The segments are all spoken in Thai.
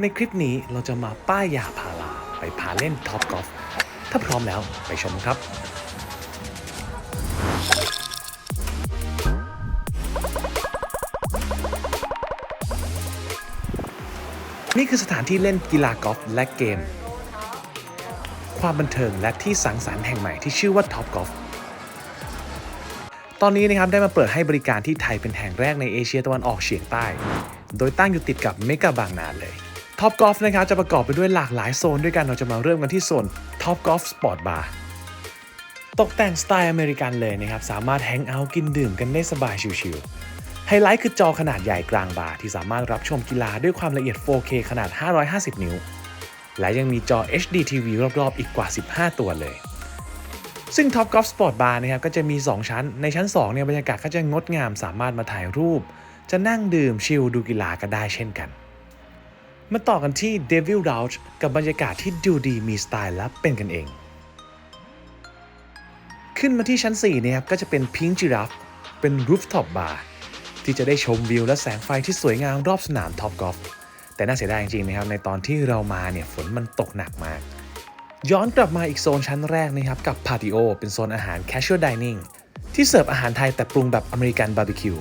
ในคลิปนี้เราจะมาป้ายยาพาราไปพาเล่นท็อปกอล์ฟถ้าพร้อมแล้วไปชมครับ นี่คือสถานที่เล่นกีฬากอล์ฟและเกม ความบันเทิงและที่สังสรรค์แห่งใหม่ที่ชื่อว่าท็อปกอล์ฟตอนนี้นะครับได้มาเปิดให้บริการที่ไทยเป็นแห่งแรกในเอเชียตะวันออกเฉียงใต้ โดยตั้งอยู่ติดกับเมกาบางนาเลย ท็อปกอล์ฟนะครับจะประกอบไปด้วยหลากหลายโซนด้วยกันเราจะมาเริ่มกันที่โซนท็อปกอล์ฟสปอร์ตบาร์ตกแต่งสไตล์อเมริกันเลยนะครับ สามารถแฮงเอาท์กินดื่มกันได้สบายชิวๆไฮไลท์คือจอขนาดใหญ่กลางบาร์ที่สามารถรับชมกีฬาด้วยความละเอียด 4K ขนาด 550 นิ้ว และยังมีจอ HD TV รอบๆ อีกกว่า 15 ตัวเลย ซึ่ง Top Golf Sport Bar นะครับก็จะมี 2 ชั้น ในชั้น 2 เนี่ยบรรยากาศก็จะงดงามสามารถมาถ่ายรูป จะนั่งดื่มชิลดูกีฬาก็ได้เช่นกัน มาต่อกันที่ Devil Lounge กับบรรยากาศที่ดูดีมีสไตล์และเป็นกันเอง ขึ้นมาที่ชั้น4เนี่ยครับก็จะเป็น Pink Giraffe เป็น Rooftop Bar ที่จะได้ชมวิวและแสงไฟที่สวยงามรอบสนามท็อปกอล์ฟแต่น่าเสียดายจริงๆนะครับในตอนที่เรามาเนี่ยฝนมันตกหนักมาก ย้อนกลับมาอีกโซนชั้นแรกนะครับกับพาติโอเป็นโซนอาหาร casual dining ที่เสิร์ฟอาหารไทยแต่ปรุงแบบอเมริกันบาร์บีคิว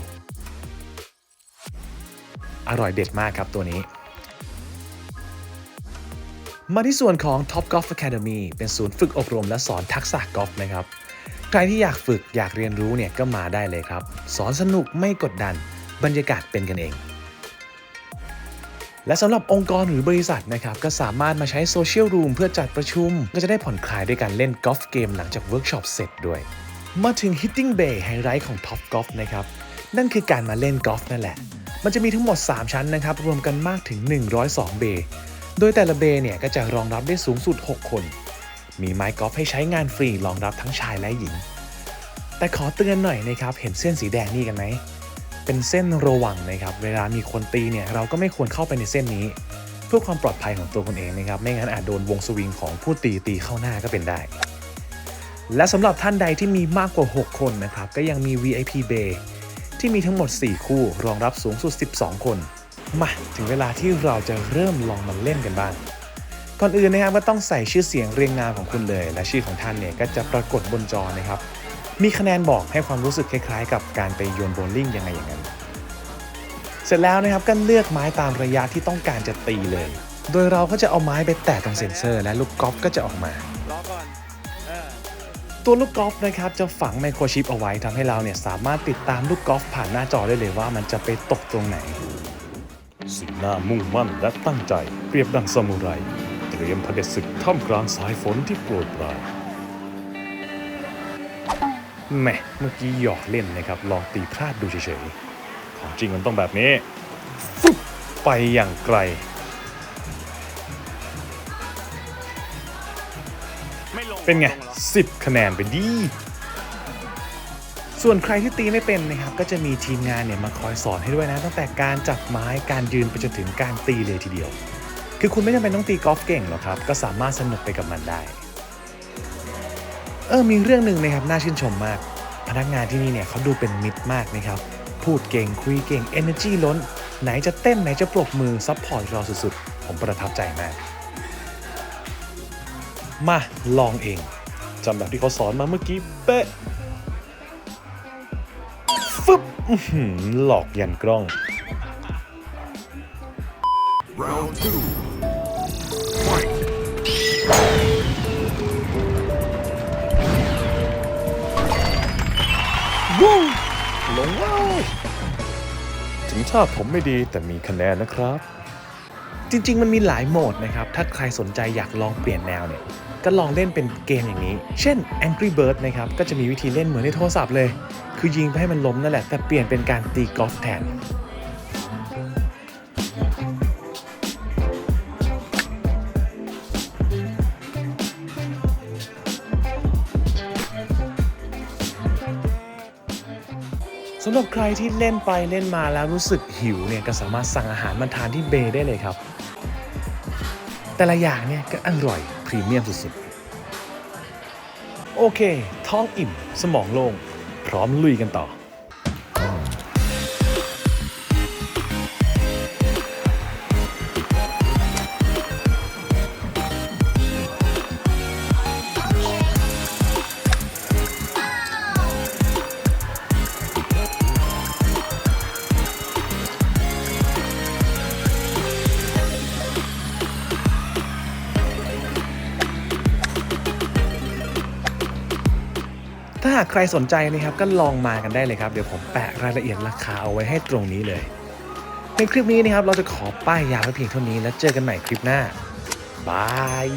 อร่อยเด็ดมากครับตัวนี้ มาที่ส่วนของ Top Golf Academy เป็นศูนย์ฝึกอบรมและสอนทักษะกอล์ฟนะครับ ใครที่อยากฝึกอยากเรียนรู้เนี่ยก็มาได้เลยครับ สอนสนุกไม่กดดัน บรรยากาศเป็นกันเอง และสำหรับองค์กรหรือบริษัทนะครับก็สามารถมาใช้โซเชียลรูมเพื่อจัดประชุม ก็จะได้ผ่อนคลายด้วยการเล่นกอล์ฟเกมหลังจากเวิร์กช็อปเสร็จด้วย มาถึง Hitting Bay ไฮไลท์ของ Top Golf นะครับนั่นคือการมาเล่นกอล์ฟนั่นแหละมันจะมีทั้งหมด 3 ชั้นนะครับ รวมกันมากถึง 102 เบย์ โดยแต่ละเบย์เนี่ยก็จะรองรับได้สูงสุด 6 คน มีไม้กอล์ฟให้ใช้งานฟรีรองรับทั้งชายและหญิง แต่ขอเตือนหน่อยนะครับ เห็นเส้นสีแดงนี่กันไหม เป็นเส้นระวังนะครับ เวลามีคนตีเนี่ยเราก็ไม่ควรเข้าไปในเส้นนี้ เพื่อความปลอดภัยของตัวคุณเองนะครับ ไม่งั้นอาจโดนวงสวิงของผู้ตีตีเข้าหน้าก็เป็นได้ และสำหรับท่านใดที่มีมากกว่า 6 คนนะครับ ก็ยังมี VIP Bay ที่มีทั้งหมด 4 คู่ รองรับสูงสุด 12 คน มาถึงเวลาที่เราจะเริ่มลองมันเล่นกันบ้าง ก่อนอื่นนะครับก็ต้องใส่ชื่อเสียงเรียงนามของคุณเลย และชื่อของท่านเนี่ยก็จะปรากฏบนจอนะครับ มีคะแนนบอกให้ความรู้สึกคล้ายๆ กับการไปโยนโบลิ่งยังไงอย่างนั้น เสร็จแล้วนะครับก็เลือกไม้ตามระยะที่ต้องการจะตีเลย โดยเราก็จะเอาไม้ไปแตะตรงเซ็นเซอร์ และลูกกอล์ฟก็จะออกมาตัวลูกกอล์ฟนะครับจะฝังไมโครชิปเอาไว้ทำให้เราเนี่ยสามารถติดตามลูกกอล์ฟผ่านหน้าจอได้เลยว่ามันจะไปตกตรงไหน สีหน้ามุ่งมั่นและตั้งใจเปรียบดังซามูไร เตรียมเผด็จศึกท่ามกลางสายฝนที่โปรยปรายแหมเมื่อกี้หยอกเล่นนะครับ ลองตีพลาดดูเฉยๆ ของจริงมันต้องแบบนี้ฟึบไปอย่างไกล เป็นไง 10 คะแนนไปดี ส่วนใครที่ตีไม่เป็นนะครับก็จะมีทีมงานเนี่ยมาคอยสอนให้ด้วยนะตั้งแต่การจับไม้การยืนไปจนถึงการตีเลยทีเดียว คือคุณไม่จำเป็นต้องตีกอล์ฟเก่งหรอกครับก็สามารถสนุกไปกับมันได้ เออมีเรื่องหนึ่งนะครับน่าชื่นชมมาก พนักงานที่นี่เนี่ยเขาดูเป็นมิตรมากนะครับพูดเก่งคุยเก่ง energy ล้น ไหนจะเต้นไหนจะปรบมือซัพพอร์ตเราสุดๆ ผมประทับใจมาก มาลองเองจำแบบที่เขาสอนมาเมื่อกี้เป๊ะ หลอกยันกล้อง Round two. Fight. วู้ลงแล้วถึงชาติผมไม่ดีแต่มีคะแนนนะครับ จริง ๆ มันมีหลายโหมดนะครับ ถ้าใครสนใจอยากลองเปลี่ยนแนวเนี่ย ก็ลองเล่นเป็นเกมอย่างนี้ เช่น Angry Bird นะครับ ก็จะมีวิธีเล่นเหมือนในโทรศัพท์เลย คือยิงไปให้มันล้มนั่นแหละ แต่เปลี่ยนเป็นการตีกอล์ฟแทนสำหรับใครที่เล่นไปเล่นมาแล้วรู้สึกหิวเนี่ยก็สามารถสั่งอาหารมาทานที่เบย์ได้เลยครับ แต่ละอย่างเนี่ยก็อร่อยพรีเมียมสุดๆ โอเค ท้องอิ่ม สมองโล่ง พร้อมลุยกันต่อ หากใครสนใจนะครับก็ลองมากันได้เลยครับ เดี๋ยวผมแปะรายละเอียดราคาเอาไว้ให้ตรงนี้เลย ในคลิปนี้นะครับเราจะขอป้ายยาไว้เพียงเท่านี้แล้วเจอกันใหม่คลิปหน้าบาย